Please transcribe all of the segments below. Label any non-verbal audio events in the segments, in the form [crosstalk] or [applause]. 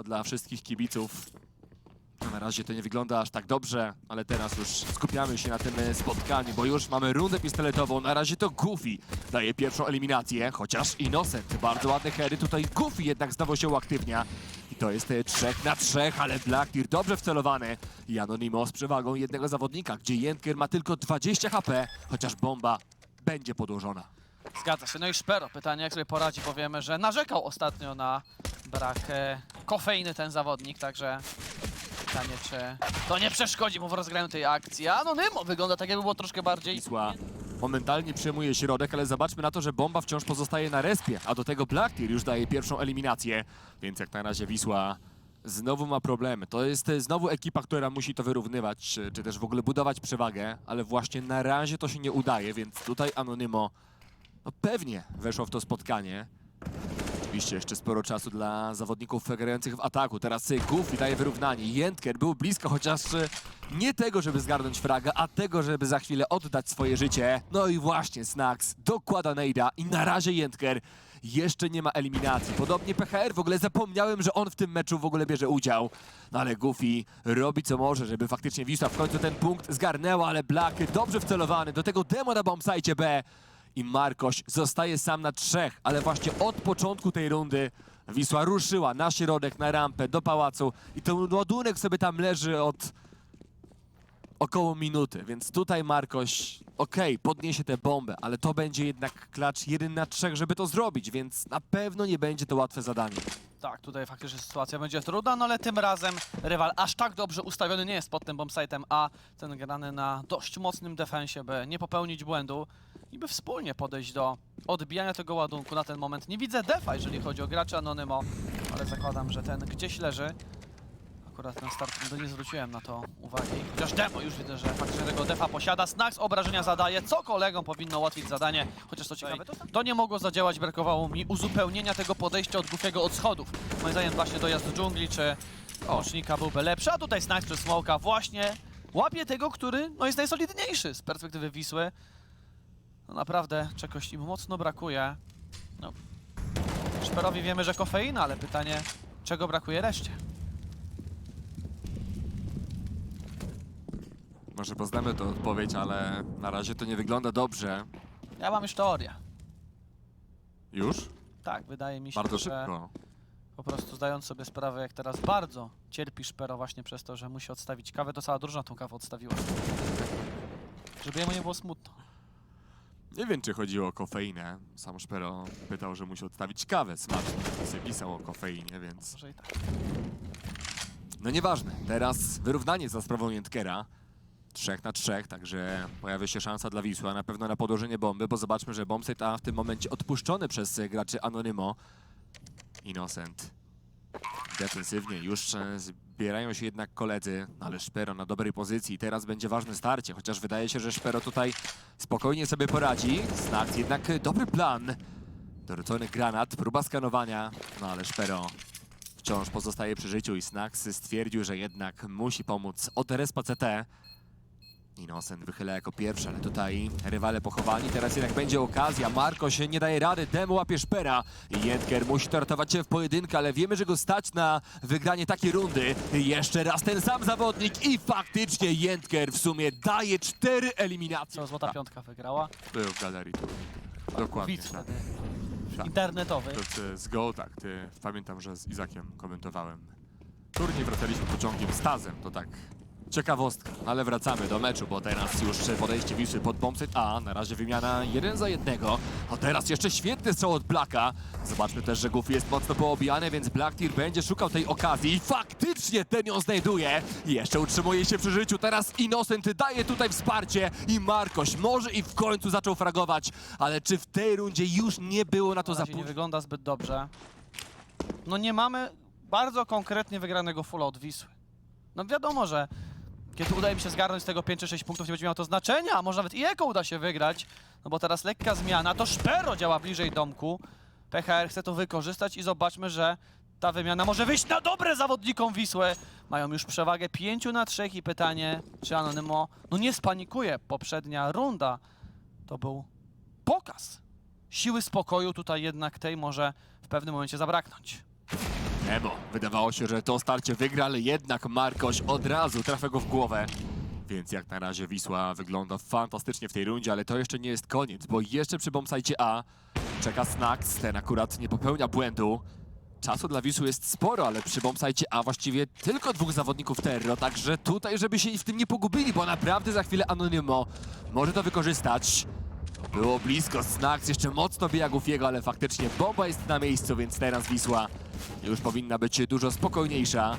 No, dla wszystkich kibiców. Na razie to nie wygląda aż tak dobrze, ale teraz już skupiamy się na tym e, spotkaniu, bo już mamy rundę pistoletową. Na razie to Goofy daje pierwszą eliminację, chociaż Innocent. Bardzo ładne heady, tutaj Goofy jednak znowu się uaktywnia. I to jest e, trzech na trzech, ale Blackbeard dobrze wcelowany. I Anonimo z przewagą jednego zawodnika, gdzie Jenker ma tylko 20 HP, chociaż bomba będzie podłożona. Zgadza się. No i Szpero, pytanie jak sobie poradzi, bo wiemy, że narzekał ostatnio na brak e, kofeiny ten zawodnik, także pytanie, czy to nie przeszkodzi mu w rozgraniu tej akcji. A Anonymo wygląda tak, jakby było troszkę bardziej... Wisła momentalnie przejmuje środek, ale zobaczmy na to, że bomba wciąż pozostaje na respie, a do tego Blacktear już daje pierwszą eliminację, więc jak na razie Wisła znowu ma problemy. To jest e, znowu ekipa, która musi to wyrównywać, czy, czy też w ogóle budować przewagę, ale właśnie na razie to się nie udaje, więc tutaj Anonymo no pewnie weszło w to spotkanie. Oczywiście jeszcze sporo czasu dla zawodników grających w ataku. Teraz Goofy daje wyrównanie. Jentker był blisko, chociaż nie tego, żeby zgarnąć fraga, a tego, żeby za chwilę oddać swoje życie. No i właśnie Snax dokłada Nejda i na razie Jentker jeszcze nie ma eliminacji. Podobnie PHR, w ogóle zapomniałem, że on w tym meczu w ogóle bierze udział. No ale Goofy robi co może, żeby faktycznie Wisła w końcu ten punkt zgarnęła, ale Black dobrze wcelowany. Do tego demo na bombsite B. I Markoś zostaje sam na trzech, ale właśnie od początku tej rundy Wisła ruszyła na środek, na rampę, do pałacu i ten ładunek sobie tam leży od około minuty, więc tutaj Markoś, okej, podniesie tę bombę, ale to będzie jednak klacz jeden na trzech, żeby to zrobić, więc na pewno nie będzie to łatwe zadanie. Tak, tutaj faktycznie sytuacja będzie trudna, no ale tym razem rywal aż tak dobrze ustawiony nie jest pod tym bombsite'em, a ten grany na dość mocnym defensie, by nie popełnić błędu i by wspólnie podejść do odbijania tego ładunku. Na ten moment nie widzę defa, jeżeli chodzi o graczy Anonymo, ale zakładam, że ten gdzieś leży. Akurat na start nie zwróciłem na to uwagi. Chociaż demo już widzę, że faktycznie tego defa posiada. Snax obrażenia zadaje, co kolegom powinno ułatwić zadanie. Chociaż co ciekawe, to nie mogło zadziałać, brakowało mi uzupełnienia tego podejścia od Goofiego od schodów. Moim zdaniem właśnie dojazd do dżungli czy łącznika byłby lepszy, a tutaj Snax czy Smoka właśnie łapie tego, który no, jest najsolidniejszy z perspektywy Wisły. No naprawdę czegoś im mocno brakuje. No, Szperowi wiemy, że kofeina, ale pytanie, czego brakuje reszcie? Może poznamy tę odpowiedź, ale na razie to nie wygląda dobrze. Ja mam już teorię. Już? Tak, wydaje mi się, Bardzo że szybko. po prostu zdając sobie sprawę, jak teraz bardzo cierpi Szpero właśnie przez to, że musi odstawić kawę, to cała drużyna tą kawę odstawiła. Żeby jemu nie było smutno. Nie wiem, czy chodziło o kofeinę. Sam Szpero pytał, że musi odstawić kawę smaczną. Sobie pisał o kofeinie, więc... Może i tak. No nieważne. Teraz wyrównanie za sprawą Jentkera. Trzech na trzech, także pojawia się szansa dla Wisła na pewno na podłożenie bomby, bo zobaczmy, że bombsite a w tym momencie odpuszczony przez graczy Anonymo. Innocent. Defensywnie już e, zbierają się jednak koledzy, no ale Szpero na dobrej pozycji. Teraz będzie ważne starcie, chociaż wydaje się, że Szpero tutaj spokojnie sobie poradzi. Snack jednak dobry plan. Dorzucony granat, próba skanowania, no ale Szpero wciąż pozostaje przy życiu i Snax stwierdził, że jednak musi pomóc od respa CT. Innocent wychyla jako pierwszy, ale tutaj rywale pochowani. Teraz jednak będzie okazja. Marko się nie daje rady. Demo łapie szpera. Jentker musi to ratować się w pojedynkę, ale wiemy, że go stać na wygranie takiej rundy. Jeszcze raz ten sam zawodnik i faktycznie Jentker w sumie daje cztery eliminacje. Co, Złota Piątka wygrała? Był w galerii tu. Dokładnie. Widz tak. wtedy Tak. internetowy. To ty z Go, tak, ty, pamiętam, że z Izakiem komentowałem. Turniej wracaliśmy pociągiem stazem, to tak ciekawostka, ale wracamy do meczu, bo teraz już podejście Wisły pod bombset A, na razie wymiana jeden za jednego, a teraz jeszcze świetny strzał od Blacka. Zobaczmy też, że Goofy jest mocno poobijany, więc Black Tear będzie szukał tej okazji i faktycznie ten ją znajduje. Jeszcze utrzymuje się przy życiu, teraz Innocent daje tutaj wsparcie i Markoś może i w końcu zaczął fragować, ale czy w tej rundzie już nie było na to za nie późno? wygląda zbyt dobrze. No nie mamy bardzo konkretnie wygranego fulla od Wisły. No wiadomo, że kiedy udaje mi się zgarnąć z tego 5 czy 6 punktów, nie będzie miało to znaczenia, a może nawet i Eko uda się wygrać, no bo teraz lekka zmiana, to Szpero działa bliżej domku, PHR chce to wykorzystać i zobaczmy, że ta wymiana może wyjść na dobre zawodnikom Wisły. Mają już przewagę 5 na 3 i pytanie, czy Anonymo no nie spanikuje. Poprzednia runda to był pokaz siły spokoju tutaj jednak tej może w pewnym momencie zabraknąć. Emo. Wydawało się, że to starcie wygra, ale jednak Markoś od razu trafia go w głowę. Więc jak na razie Wisła wygląda fantastycznie w tej rundzie, ale to jeszcze nie jest koniec, bo jeszcze przy bombsite A czeka Snax, ten akurat nie popełnia błędu. Czasu dla Wisły jest sporo, ale przy bombsite A właściwie tylko dwóch zawodników Terro, także tutaj, żeby się w tym nie pogubili, bo naprawdę za chwilę Anonimo może to wykorzystać. Było blisko, Snax jeszcze mocno bija Goofiego, ale faktycznie bomba jest na miejscu, więc teraz Wisła już powinna być dużo spokojniejsza.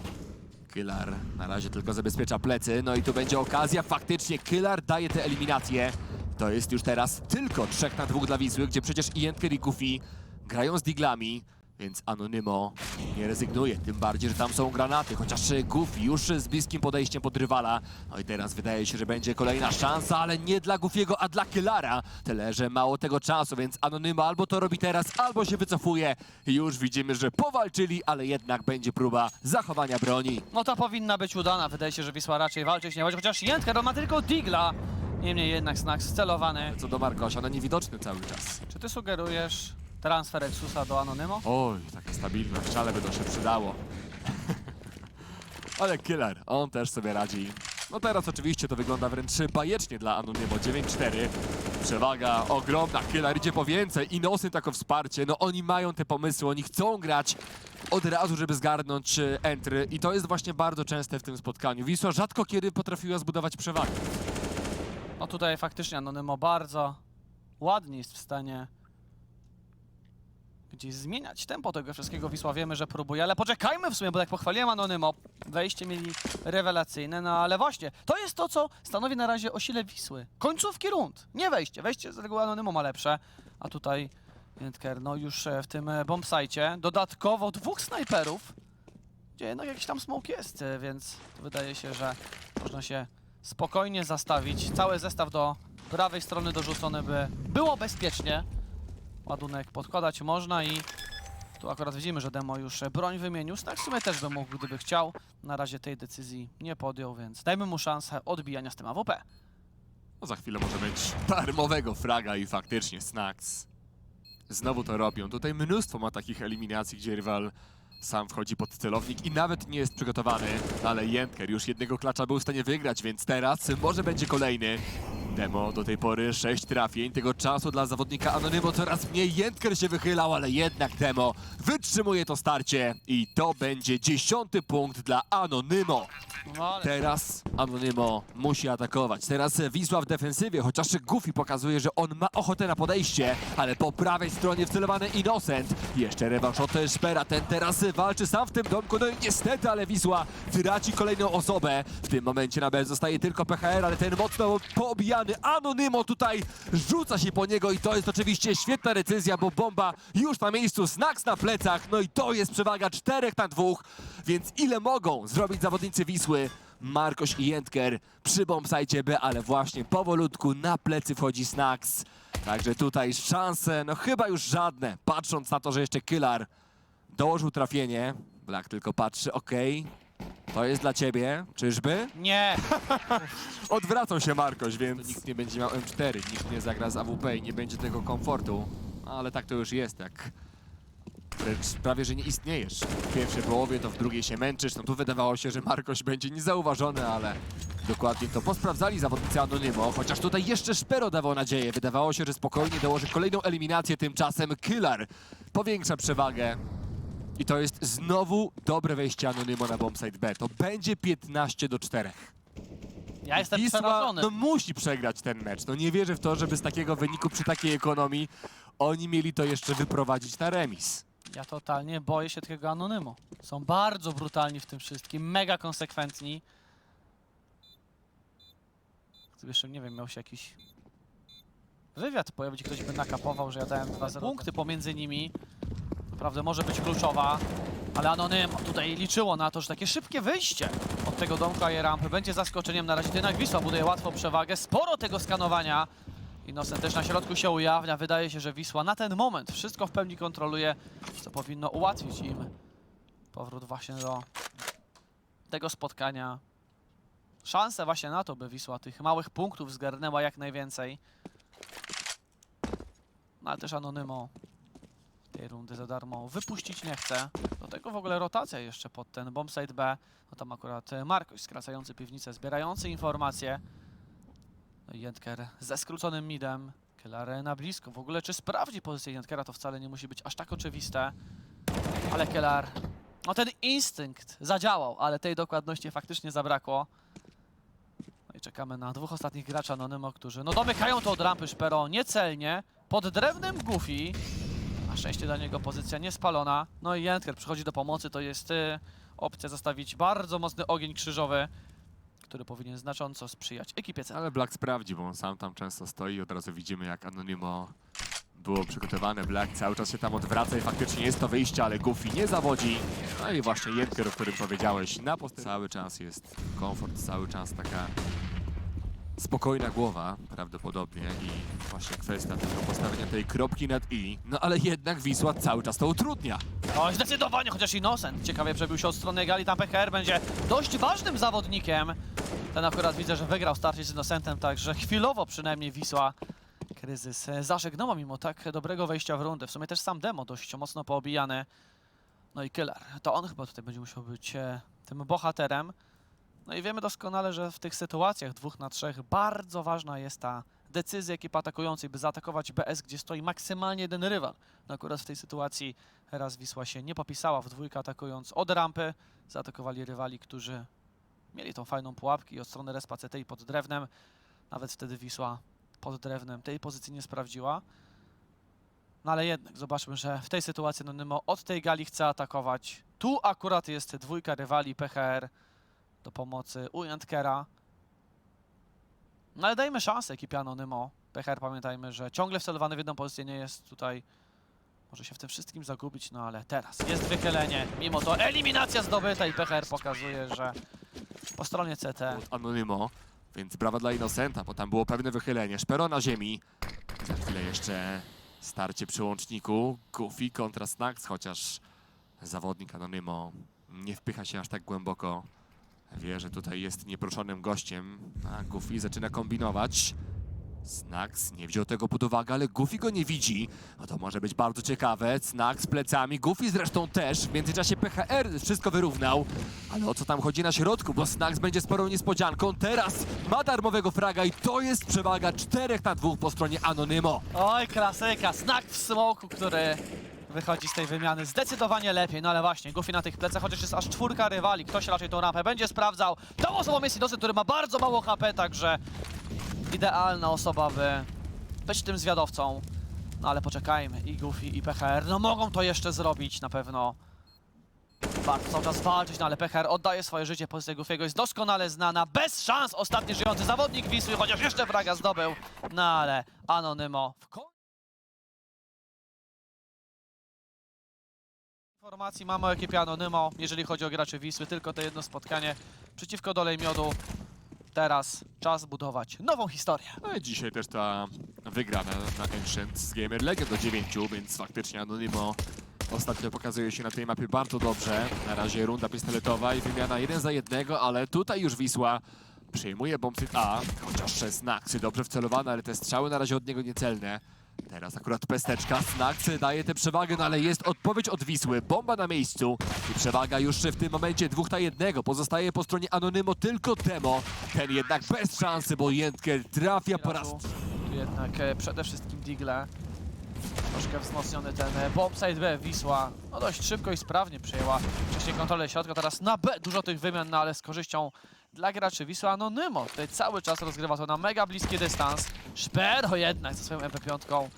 Kylar na razie tylko zabezpiecza plecy, no i tu będzie okazja, faktycznie Kylar daje tę eliminację. To jest już teraz tylko 3 na 2 dla Wisły, gdzie przecież i Jentker i Goofy grają z diglami, więc Anonymo nie rezygnuje, tym bardziej, że tam są granaty, chociaż Goofy już z bliskim podejściem pod rywala. No i teraz wydaje się, że będzie kolejna szansa, ale nie dla Goofiego, a dla Kylara. Tyle, że mało tego czasu, więc Anonymo albo to robi teraz, albo się wycofuje. Już widzimy, że powalczyli, ale jednak będzie próba zachowania broni. No to powinna być udana. Wydaje się, że Wisła raczej walczyć nie będzie, chociaż Jędker ma tylko Digla. Niemniej jednak znak scelowany. Co do Markosia, no niewidoczny cały czas. Czy ty sugerujesz transfer Exusa do Anonymo? Oj, taka stabilność, ale by to się przydało. [laughs] ale Killer, on też sobie radzi. No teraz oczywiście to wygląda wręcz bajecznie dla Anonymo 9-4. Przewaga ogromna, Killer idzie po więcej, Innocent jako wsparcie, no oni mają te pomysły, oni chcą grać od razu, żeby zgarnąć e, entry i to jest właśnie bardzo częste w tym spotkaniu. Wisła rzadko kiedy potrafiła zbudować przewagę. No tutaj faktycznie Anonymo bardzo ładnie jest w stanie gdzieś zmieniać tempo tego wszystkiego. Wisła wiemy, że próbuje, ale poczekajmy w sumie, bo jak pochwaliłem Anonymo, wejście mieli rewelacyjne, no ale właśnie, to jest to, co stanowi na razie o sile Wisły. Końcówki rund, nie wejście. Wejście z reguły Anonymo ma lepsze, a tutaj Jentker, no już e, w tym e, bombsite dodatkowo dwóch snajperów, gdzie jednak jakiś tam smoke jest, e, więc wydaje się, że można się spokojnie zastawić. Cały zestaw do prawej strony dorzucony, by było bezpiecznie. Ładunek podkładać można i tu akurat widzimy, że Demo już broń wymienił. Tak w sumie też by mógł, gdyby chciał. Na razie tej decyzji nie podjął, więc dajmy mu szansę odbijania z tym AWP. No za chwilę może być darmowego fraga i faktycznie Snacks. Znowu to robią. Tutaj mnóstwo ma takich eliminacji, gdzie rywal sam wchodzi pod celownik i nawet nie jest przygotowany. Ale Jentker już jednego klacza był w stanie wygrać, więc teraz może będzie kolejny. Demo do tej pory 6 trafień. Tego czasu dla zawodnika Anonymo coraz mniej. Jentker się wychylał, ale jednak Demo wytrzymuje to starcie. I to będzie dziesiąty punkt dla Anonymo. No ale Teraz Anonymo musi atakować. Teraz Wisła w defensywie, chociaż Goofy pokazuje, że on ma ochotę na podejście, ale po prawej stronie wcelowany Innocent. Jeszcze rewanż od Szpera, ten teraz walczy sam w tym domku, no i niestety, ale Wisła traci kolejną osobę. W tym momencie na B zostaje tylko PHR, ale ten mocno poobijany Anonymo tutaj rzuca się po niego i to jest oczywiście świetna decyzja, bo bomba już na miejscu, Snax na plecach, no i to jest przewaga 4 na 2, więc ile mogą zrobić zawodnicy Wisły? Markoś i Jentker przy bombsajcie B, ale właśnie powolutku na plecy wchodzi Snax. Także tutaj szanse, no chyba już żadne, patrząc na to, że jeszcze Kylar dołożył trafienie. Black tylko patrzy, okej, to jest dla ciebie, czyżby? nie! [laughs] Odwracał się Markoś, więc nikt nie będzie miał M4, nikt nie zagra z AWP i nie będzie tego komfortu. No, ale tak to już jest, jak wręcz prawie, że nie istniejesz. W pierwszej połowie to w drugiej się męczysz. No tu wydawało się, że Markoś będzie niezauważony, ale dokładnie to posprawdzali zawodnicy Anonymo, chociaż tutaj jeszcze Szpero dawał nadzieję. Wydawało się, że spokojnie dołoży kolejną eliminację, tymczasem Killer powiększa przewagę. I to jest znowu dobre wejście Anonymo na bombsite B. To będzie 15 do 4. Ja jestem Wisła przerażony. no, musi przegrać ten mecz. No nie wierzę w to, żeby z takiego wyniku przy takiej ekonomii oni mieli to jeszcze wyprowadzić na remis. Ja totalnie boję się takiego Anonymo. Są bardzo brutalni w tym wszystkim, mega konsekwentni. Gdyby jeszcze, nie wiem, miał się jakiś wywiad pojawić, ktoś by nakapował, że ja dałem 2-0 punkty pomiędzy nimi. Naprawdę może być kluczowa, ale Anonym tutaj liczyło na to, że takie szybkie wyjście od tego domka i rampy będzie zaskoczeniem. Na razie jednak Wisła buduje łatwo przewagę, sporo tego skanowania. Innocent też na środku się ujawnia. Wydaje się, że Wisła na ten moment wszystko w pełni kontroluje, co powinno ułatwić im powrót właśnie do tego spotkania. Szanse właśnie na to, by Wisła tych małych punktów zgarnęła jak najwięcej. No ale też Anonymo tej rundy za darmo wypuścić nie chce. Do tego w ogóle rotacja jeszcze pod ten bombsite B. No tam akurat e, Markoś skracający piwnicę, zbierający informacje. No Jentker ze skróconym midem. Kelar na blisko. W ogóle czy sprawdzi pozycję Jentkera to wcale nie musi być aż tak oczywiste. Ale Kelar, no ten instynkt zadziałał, ale tej dokładności faktycznie zabrakło. No i czekamy na dwóch ostatnich graczy Anonymo, którzy no domykają to od rampy Szpero niecelnie. Pod drewnem Goofy. Na szczęście dla niego pozycja niespalona. No i Jentker przychodzi do pomocy. To jest y, opcja zastawić bardzo mocny ogień krzyżowy, który powinien znacząco sprzyjać ekipie C. Ale Black sprawdzi, bo on sam tam często stoi od razu widzimy jak Anonimo było przygotowane. Black cały czas się tam odwraca i faktycznie jest to wyjście, ale Goofy nie zawodzi. No i właśnie Jenker, o którym powiedziałeś, na post- cały czas jest komfort, cały czas taka spokojna głowa prawdopodobnie i właśnie kwestia tylko postawienia tej kropki nad i. No ale jednak Wisła cały czas to utrudnia. No zdecydowanie, chociaż Innocent ciekawie przebił się od strony gali, tam PKR będzie dość ważnym zawodnikiem. Ten akurat widzę, że wygrał starcie z Innocentem, także chwilowo przynajmniej Wisła kryzys zażegnała mimo tak dobrego wejścia w rundę. W sumie też sam demo dość mocno poobijany. No i Killer, to on chyba tutaj będzie musiał być e, tym bohaterem. No i wiemy doskonale, że w tych sytuacjach dwóch na trzech bardzo ważna jest ta decyzja ekipy atakującej, by zaatakować BS, gdzie stoi maksymalnie jeden rywal. No akurat w tej sytuacji raz Wisła się nie popisała w dwójkę atakując od rampy. Zaatakowali rywali, którzy mieli tą fajną pułapkę i od strony respa CT pod drewnem. Nawet wtedy Wisła pod drewnem tej pozycji nie sprawdziła. No ale jednak zobaczmy, że w tej sytuacji Nonymo od tej gali chce atakować. Tu akurat jest dwójka rywali PHR do pomocy u Jantkera. No ale dajmy szansę ekipie Anonymo. PHR pamiętajmy, że ciągle wcelowany w jedną pozycję nie jest tutaj może się w tym wszystkim zagubić, no ale teraz jest wychylenie. Mimo to eliminacja zdobyta i PHR pokazuje, że po stronie CT od Anonymo, więc brawa dla Innocenta, bo tam było pewne wychylenie. Szpero na ziemi. Za chwilę jeszcze starcie przy łączniku. Goofy kontra Snacks, chociaż zawodnik Anonymo nie wpycha się aż tak głęboko. Wie, że tutaj jest nieproszonym gościem, a Goofy zaczyna kombinować. Snacks nie wziął tego pod uwagę, ale Goofy go nie widzi. No to może być bardzo ciekawe. Z plecami, Goofy zresztą też. W międzyczasie PHR wszystko wyrównał. Ale o co tam chodzi na środku? Bo Snacks będzie sporą niespodzianką. Teraz ma darmowego fraga i to jest przewaga 4 na 2 po stronie Anonymo. Oj, klasyka, znak w smoku, który wychodzi z tej wymiany zdecydowanie lepiej. No ale właśnie, Goofy na tych plecach, chociaż jest aż czwórka rywali. Ktoś raczej tą rampę będzie sprawdzał. Tą osobą jest Innocent, który ma bardzo mało HP, także idealna osoba, by być tym zwiadowcą. No ale poczekajmy, i Goofy, i PHR, no mogą to jeszcze zrobić na pewno. Warto cały czas walczyć, no ale PHR oddaje swoje życie. Pozycja Goofiego jest doskonale znana. Bez szans ostatni żyjący zawodnik Wisły, chociaż jeszcze fraga zdobył. No ale Anonymo w końcu. Informacji mamy o ekipie Anonymo, jeżeli chodzi o graczy Wisły. Tylko to jedno spotkanie przeciwko Dolej Miodu. Teraz czas budować nową historię. No i dzisiaj też ta wygrana na Ancient z Gamer Legend do 9, więc faktycznie Anonimo ostatnio pokazuje się na tej mapie bardzo dobrze. Na razie runda pistoletowa i wymiana jeden za jednego, ale tutaj już Wisła przejmuje bombsy A, chociaż Snacksy dobrze wcelowane, ale te strzały na razie od niego niecelne. Teraz akurat pesteczka, Snacksy daje tę przewagę, no ale jest odpowiedź od Wisły, bomba na miejscu i przewaga już w tym momencie dwóch na jednego. Pozostaje po stronie Anonymo tylko Demo, ten jednak bez szansy, bo Jentker trafia po raz jednak e, przede wszystkim Digle. Troszkę wzmocniony ten e, bombsite B, Wisła. No dość szybko i sprawnie przejęła wcześniej kontrolę środka, teraz na B dużo tych wymian, no ale z korzyścią dla graczy Wisła Anonymo. Tutaj cały czas rozgrywa to na mega bliski dystans. Szpero jednak ze swoją MP5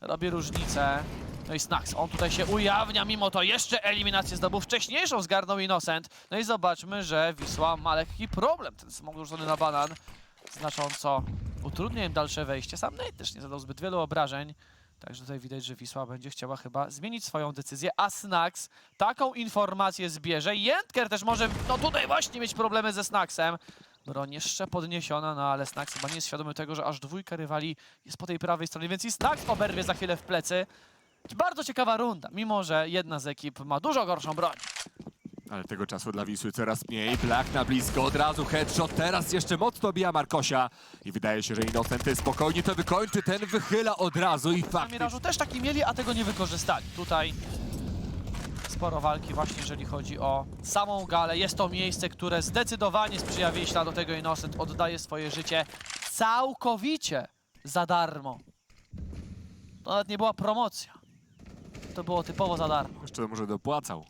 robi różnicę. No i Snacks, on tutaj się ujawnia, mimo to jeszcze eliminację zdobył. Wcześniejszą zgarnął Innocent. No i zobaczmy, że Wisła ma lekki problem. Ten smog rzucony na banan znacząco utrudnia im dalsze wejście. Sam Nate też nie zadał zbyt wielu obrażeń. Także tutaj widać, że Wisła będzie chciała chyba zmienić swoją decyzję, a Snax taką informację zbierze. Jentker też może, no tutaj właśnie mieć problemy ze Snaxem. Broń jeszcze podniesiona, no ale Snax chyba nie jest świadomy tego, że aż dwójka rywali jest po tej prawej stronie, więc i Snax oberwie za chwilę w plecy. Bardzo ciekawa runda, mimo że jedna z ekip ma dużo gorszą broń. Ale tego czasu dla Wisły coraz mniej. Black na blisko, od razu headshot. Teraz jeszcze mocno bija Markosia. I wydaje się, że Innocenty spokojnie to wykończy. Ten wychyla od razu i Na faktycznie... Mirażu też taki mieli, a tego nie wykorzystali. Tutaj sporo walki właśnie, jeżeli chodzi o samą galę. Jest to miejsce, które zdecydowanie sprzyja Wiśla, do tego Innocent oddaje swoje życie całkowicie za darmo. To nawet nie była promocja. To było typowo za darmo. Jeszcze może dopłacał,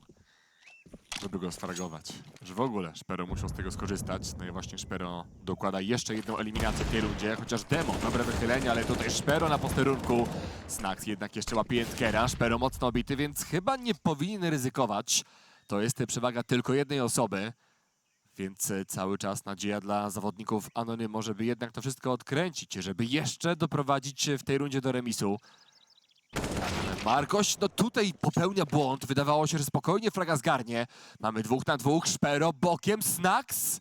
żeby go sfragować. Że w ogóle Szpero muszą z tego skorzystać. No i właśnie Szpero dokłada jeszcze jedną eliminację w tej rundzie, chociaż demo, dobre wychylenie, ale tutaj Szpero na posterunku. Snax jednak jeszcze łapie Jędkera, Szpero mocno obity, więc chyba nie powinien ryzykować. To jest przewaga tylko jednej osoby. Więc cały czas nadzieja dla zawodników Anonymo, żeby jednak to wszystko odkręcić, żeby jeszcze doprowadzić w tej rundzie do remisu. Markoś, no tutaj popełnia błąd. Wydawało się, że spokojnie fraga zgarnie. Mamy dwóch na dwóch, Szpero bokiem, Snax.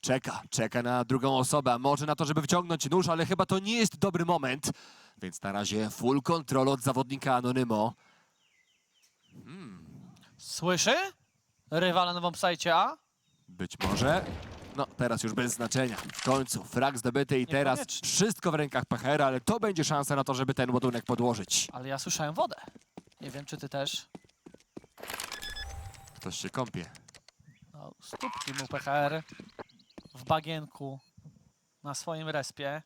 Czeka, czeka na drugą osobę, może na to, żeby wyciągnąć nóż, ale chyba to nie jest dobry moment. Więc na razie full control od zawodnika Anonymo. Słyszy? Rywal na sajcie A? Być może. No, teraz już bez znaczenia. W końcu frag zdobyty i teraz Niekoniecznie. wszystko w rękach Pechera, ale to będzie szansa na to, żeby ten ładunek podłożyć. Ale ja słyszałem wodę. Nie wiem, czy ty też. Ktoś się kąpie. No, stópki mu PHR w bagienku na swoim respie.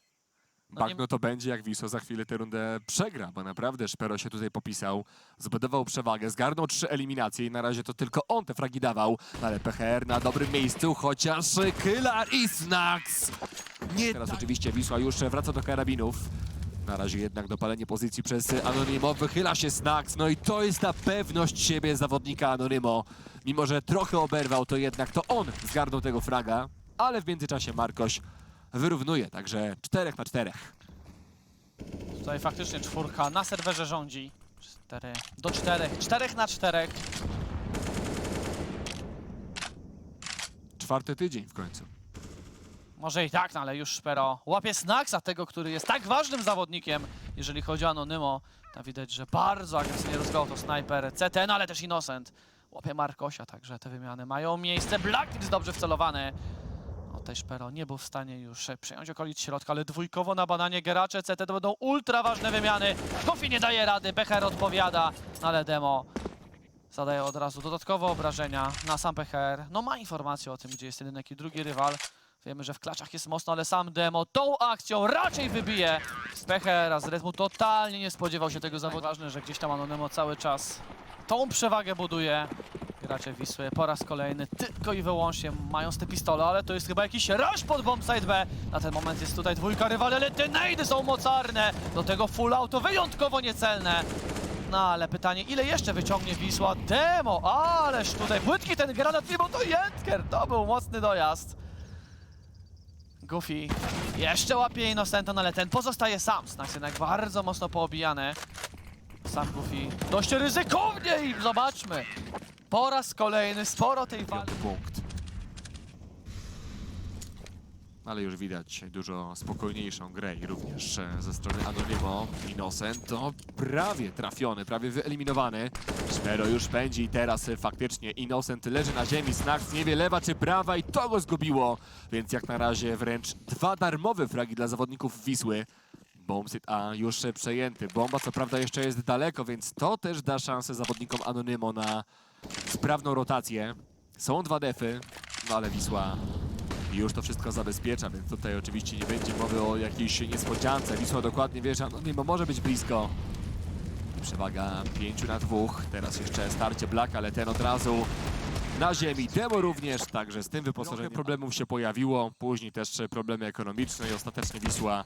No nie- Bagno to będzie, jak Wisła za chwilę tę rundę przegra, bo naprawdę Szpero się tutaj popisał, zbudował przewagę, zgarnął trzy eliminacje i na razie to tylko on te fragi dawał, ale PHR na dobrym miejscu, chociaż Kylar i Snax! Nie Teraz oczywiście Wisła już wraca do karabinów. Na razie jednak dopalenie pozycji przez Anonimo, wychyla się Snax, no i to jest ta pewność siebie zawodnika Anonimo. Mimo, że trochę oberwał, to jednak to on zgarnął tego fraga, ale w międzyczasie Markoś wyrównuje, także 4 na 4. Tutaj faktycznie czwórka na serwerze rządzi. 4 do 4. 4 na 4. Czwarty tydzień w końcu. Może i tak, no ale już Szpero łapie Snaxa, tego, który jest tak ważnym zawodnikiem, jeżeli chodzi o Anonymo. Tam widać, że bardzo agresywnie rozgał to snajper CTN, ale też Innocent. Łapie Markosia, także te wymiany mają miejsce. Black jest dobrze wcelowany. Tej Szpero nie był w stanie już e, przejąć okolic środka, ale dwójkowo na bananie Geracze CT to będą ultra ważne wymiany. Kofi nie daje rady, Becher odpowiada, no ale Demo zadaje od razu dodatkowe obrażenia na sam PHR. No ma informację o tym, gdzie jest jeden jak i drugi rywal. Wiemy, że w klaczach jest mocno, ale sam Demo tą akcją raczej wybije z PHR-a. Z rytmu totalnie nie spodziewał się tego zawodu. Ważne, że gdzieś tam Anonemo cały czas tą przewagę buduje. Gracze Wisły po raz kolejny tylko i wyłącznie mają te pistole, ale to jest chyba jakiś rush pod bombsite B. Na ten moment jest tutaj dwójka rywali, ale te nejdy są mocarne. Do tego full auto wyjątkowo niecelne. No ale pytanie, ile jeszcze wyciągnie Wisła? Demo, ależ tutaj płytki ten granat, mimo to Jędker, to był mocny dojazd. Goofy jeszcze łapie Innocenta, no ale ten pozostaje sam. Snax jednak bardzo mocno poobijany. Sam Goofy dość ryzykownie i zobaczmy. Po raz kolejny sporo tej walki. Punkt. Ale już widać dużo spokojniejszą grę i również e, ze strony Anonimo. Innocent to prawie trafiony, prawie wyeliminowany. Szpero już pędzi i teraz e, faktycznie Innocent leży na ziemi. Snax nie wie lewa czy prawa i to go zgubiło. Więc jak na razie wręcz dwa darmowe fragi dla zawodników Wisły. Bombsit A już e, przejęty. Bomba co prawda jeszcze jest daleko, więc to też da szansę zawodnikom Anonymo na sprawną rotację. Są dwa defy, no ale Wisła już to wszystko zabezpiecza, więc tutaj oczywiście nie będzie mowy o jakiejś niespodziance. Wisła dokładnie wie, że Anonimo może być blisko. Przewaga 5 na 2. Teraz jeszcze starcie Black, ale ten od razu na ziemi. Demo również, także z tym wyposażeniem problemów się pojawiło. Później też problemy ekonomiczne i ostatecznie Wisła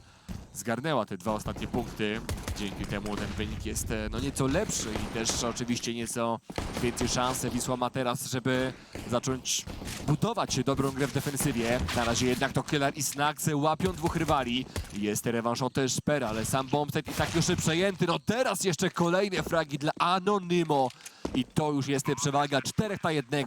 zgarnęła te dwa ostatnie punkty. Dzięki temu ten wynik jest e, no nieco lepszy i też oczywiście nieco więcej szans Wisła ma teraz, żeby zacząć budować dobrą grę w defensywie. Na razie jednak to Killer i Snax łapią dwóch rywali. Jest rewanż od Szpera, ale sam Bombset i tak już przejęty. No teraz jeszcze kolejne fragi dla Anonymo. I to już jest przewaga 4 na 1.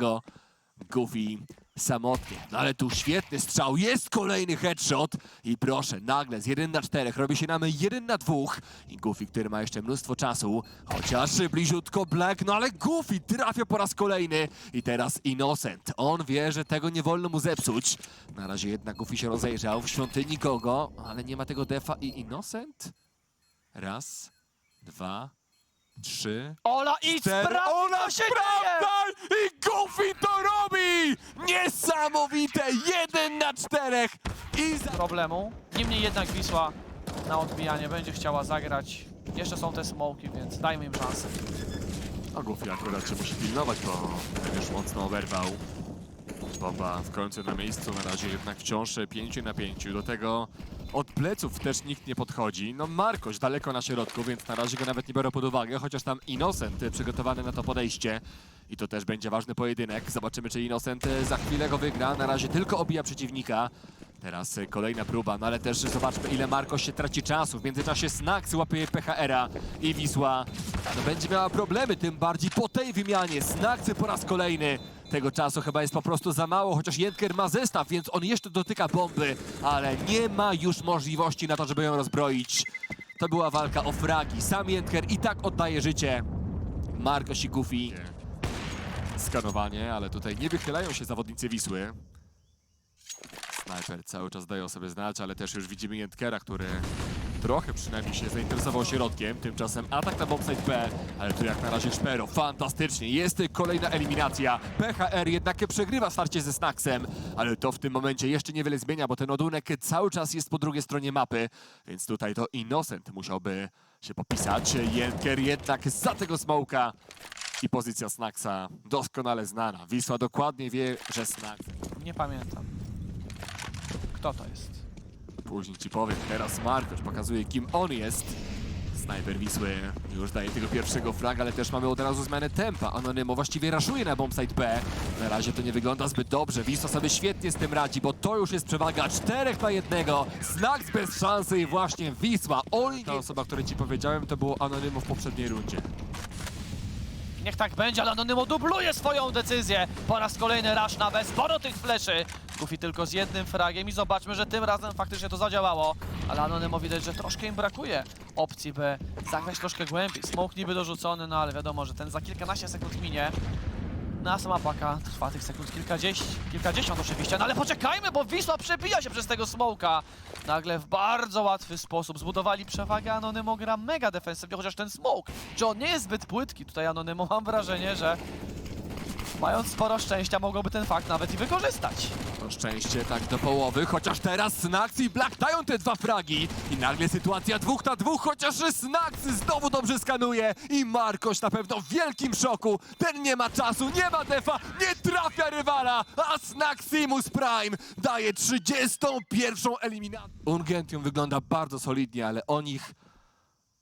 Goofy samotnie. No ale tu świetny strzał, jest kolejny headshot i proszę, nagle z 1 na 4 robi się nam 1 na 2 i Goofy, który ma jeszcze mnóstwo czasu, chociaż bliziutko Black, no ale Goofy trafia po raz kolejny i teraz Innocent. On wie, że tego nie wolno mu zepsuć. Na razie jednak Goofy się rozejrzał w świątyni Gogo, ale nie ma tego defa i Innocent. Raz, dwa, trzy, Ola, idź Cztery. sprawdź, Ona co się dzieje! i Goofy to robi! Niesamowite! Jeden na czterech i za... problemu. Niemniej jednak Wisła na odbijanie będzie chciała zagrać. Jeszcze są te smoki, więc dajmy im szansę. A Goofy akurat się musi pilnować, bo już mocno oberwał. Boba w końcu na miejscu, na razie jednak wciąż 5 na 5. Do tego od pleców też nikt nie podchodzi. No Markoś daleko na środku, więc na razie go nawet nie biorę pod uwagę, chociaż tam Innocent przygotowany na to podejście. I to też będzie ważny pojedynek. Zobaczymy, czy Innocent y, za chwilę go wygra. Na razie tylko obija przeciwnika. Teraz kolejna próba, no ale też zobaczmy, ile Markoś się traci czasu. W międzyczasie Snax łapie PHR-a i Wisła no, będzie miała problemy, tym bardziej po tej wymianie. Snax po raz kolejny. Tego czasu chyba jest po prostu za mało, chociaż Jentker ma zestaw, więc on jeszcze dotyka bomby, ale nie ma już możliwości na to, żeby ją rozbroić. To była walka o fragi. Sam Jentker i tak oddaje życie. Markoś i Goofy. Skanowanie, ale tutaj nie wychylają się zawodnicy Wisły. Snajper cały czas daje sobie znać, ale też już widzimy Jentkera, który trochę przynajmniej się zainteresował środkiem. Tymczasem atak na bombsite B, ale tu jak na razie Szpero. Fantastycznie. Jest kolejna eliminacja. PHR jednak przegrywa starcie ze Snacksem, ale to w tym momencie jeszcze niewiele zmienia, bo ten odunek cały czas jest po drugiej stronie mapy, więc tutaj to Innocent musiałby się popisać. Jentker jednak za tego smoka. I pozycja Snacksa doskonale znana. Wisła dokładnie wie, że Snacks Nie pamiętam. Kto to jest? Później ci powiem, teraz Markoś pokazuje kim on jest. Snajper Wisły już daje tego pierwszego fraga, ale też mamy od razu zmianę tempa. Anonymo właściwie raszuje na bombsite B. Na razie to nie wygląda zbyt dobrze. Wisła sobie świetnie z tym radzi, bo to już jest przewaga czterech na jednego. Snacks bez szansy i właśnie Wisła. Oj, ta osoba, której ci powiedziałem, to było Anonymo w poprzedniej rundzie. Niech tak będzie, ale Anonymo dubluje swoją decyzję. Po raz kolejny rush na B, sporo tych fleszy. Goofy tylko z jednym fragiem i zobaczmy, że tym razem faktycznie to zadziałało. Ale Anonymo widać, że troszkę im brakuje opcji, by zagrać troszkę głębiej. Smoke niby dorzucony, no ale wiadomo, że ten za kilkanaście sekund minie. No a sama paka trwa tych sekund kilkadziesiąt, kilkadziesiąt oczywiście, no ale poczekajmy, bo Wisła przebija się przez tego smoka. Nagle w bardzo łatwy sposób zbudowali przewagę, Anonymo gra mega defensywnie, chociaż ten smoke, on nie jest zbyt płytki, tutaj Anonymo mam wrażenie, że mając sporo szczęścia mogłoby ten fakt nawet i wykorzystać. To szczęście tak do połowy, chociaż teraz Snax i Black dają te dwa fragi. I nagle sytuacja dwóch na dwóch, chociaż Snax znowu dobrze skanuje. I Markoś na pewno w wielkim szoku. Ten nie ma czasu, nie ma defa, nie trafia rywala. A Snaximus Prime daje 31. eliminację. Ungentium wygląda bardzo solidnie, ale o nich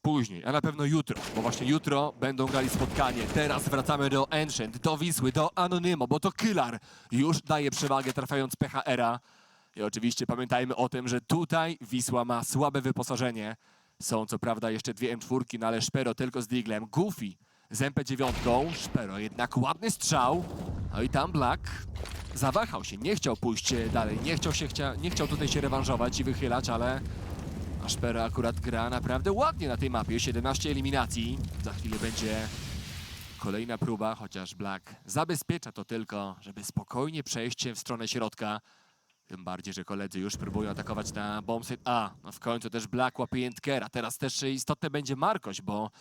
później, a na pewno jutro, bo właśnie jutro będą grali spotkanie. Teraz wracamy do Ancient, do Wisły, do Anonymo, bo to Kylar już daje przewagę trafiając PHR-a. I oczywiście pamiętajmy o tym, że tutaj Wisła ma słabe wyposażenie. Są co prawda jeszcze dwie M4, no ale Szpero tylko z Diglem. Goofy z MP9, Szpero jednak ładny strzał. No i tam Black zawahał się, nie chciał pójść dalej, nie chciał, się, nie chciał tutaj się rewanżować i wychylać, ale a Szpera akurat gra naprawdę ładnie na tej mapie. 17 eliminacji. Za chwilę będzie kolejna próba, chociaż Black zabezpiecza to tylko, żeby spokojnie przejść w stronę środka. Tym bardziej, że koledzy już próbują atakować na bombsite A. No w końcu też Black łapie Jentkera. Teraz też istotny będzie Markoś, bo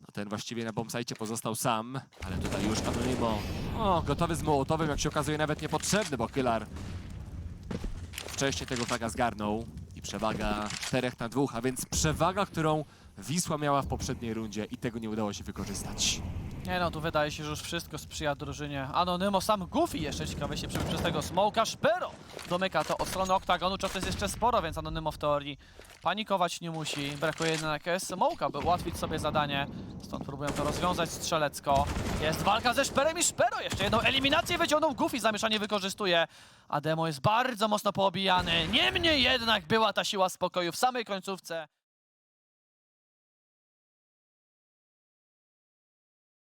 no ten właściwie na bombsite pozostał sam. Ale tutaj już Anonimo, o, gotowy z Mołotowym, jak się okazuje nawet niepotrzebny, bo Kylar wcześniej tego fraga zgarnął i przewaga 4 na 2, a więc przewaga, którą Wisła miała w poprzedniej rundzie i tego nie udało się wykorzystać. Nie no, tu wydaje się, że już wszystko sprzyja drużynie. Anonymo, sam Goofy jeszcze ciekawe się przebił przez tego smoka. Szpero domyka to od strony oktagonu. Czasu jest jeszcze sporo, więc Anonymo w teorii panikować nie musi. Brakuje jednak smoka, by ułatwić sobie zadanie. Stąd próbują to rozwiązać strzelecko. Jest walka ze Szperem i Szpero jeszcze jedną eliminację wyciągnął. Goofy zamieszanie wykorzystuje. A Demo jest bardzo mocno poobijany. Niemniej jednak była ta siła spokoju w samej końcówce.